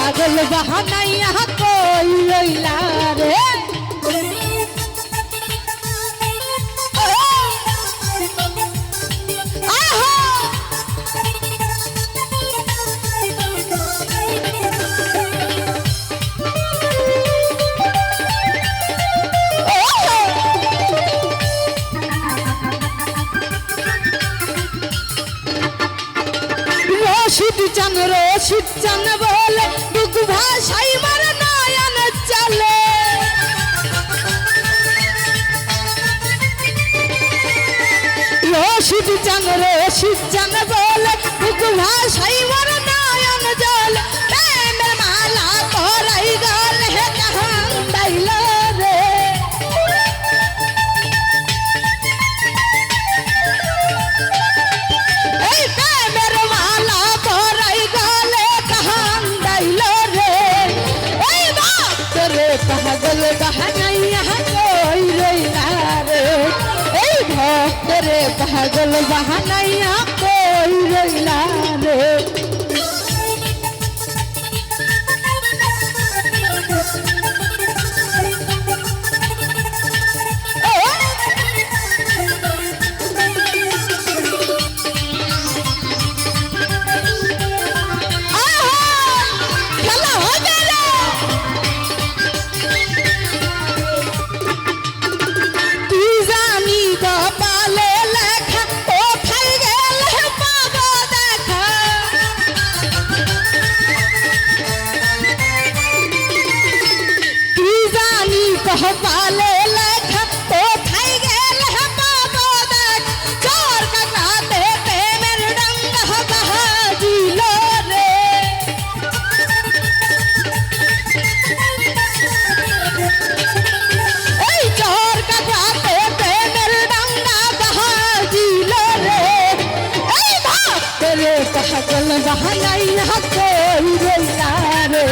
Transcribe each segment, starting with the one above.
পাগল বাহানাইয়া কই রইলা রে? রশিদ চান রশিদ চান বলে পাগল বাহানাইয়া কই রইলা রে? কপালে লেখা, কোথায় গেলে পাবো দেখা চোর কাকাতে প্রেমের ডঙ্গা বাহাজিল রে। এই চোর কাকাতে প্রেমের ডাঙ্গা বাহাজিল রে। এই ভক্ত রে পাগল বাহানাইয়া কই রইলা রে।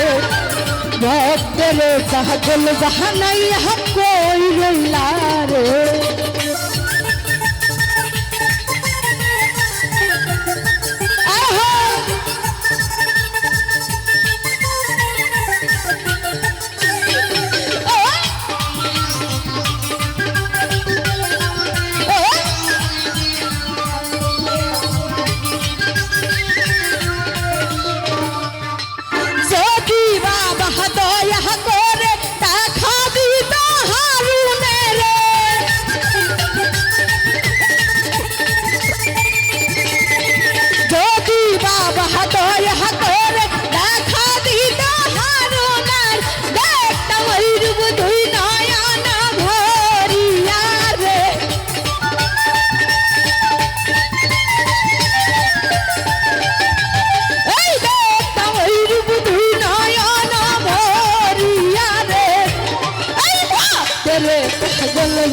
ভক্ত রে পাগল বাহানাইয়া কই রইলা রে।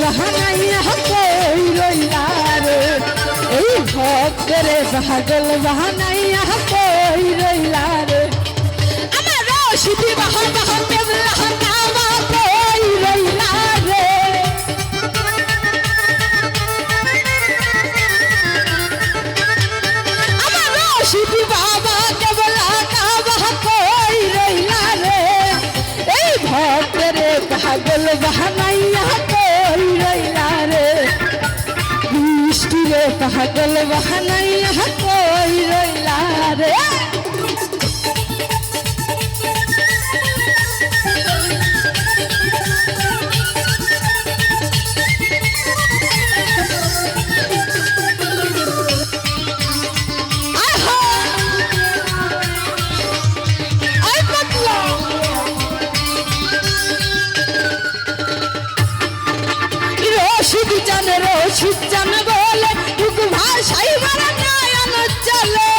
বাহানাইয়া রে। এই ভক্তরে পাগল বাহানাইয়া কই রইলা রে। আমার রশিদি বাহা বাহা কেবলা কামা পাগল বাহানাইয়া কই রইলা রশিদ জান জান বলে টুক ভাষাই মারা নয়ন চলে।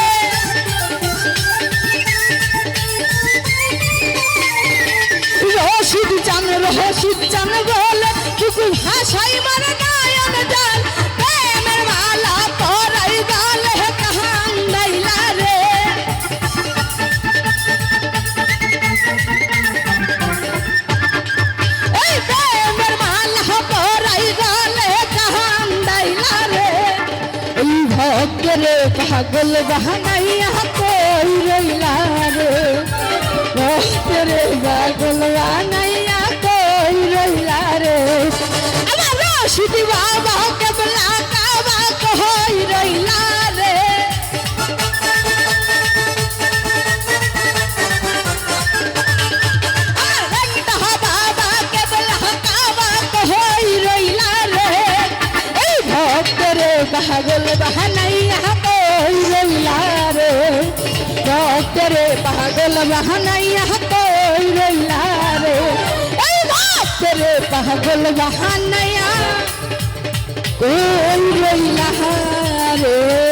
রশিদ চান রশিদ চান বলে বুকু ভাষাই মারে নয়ন ভক্তরে পাগল বাহানাইয়া কই রইলা রে? ভক্তরে পাগল বাহানাইয়া কই রইলা রে? আমার রশিদি বাবা কেবলা পাগল বাহানাইয়া কই রইলা রে। ভক্তরে পাগল বাহানাইয়া কই রইলা রে। এই ভক্তরে পাগল বাহানাইয়া কই রে।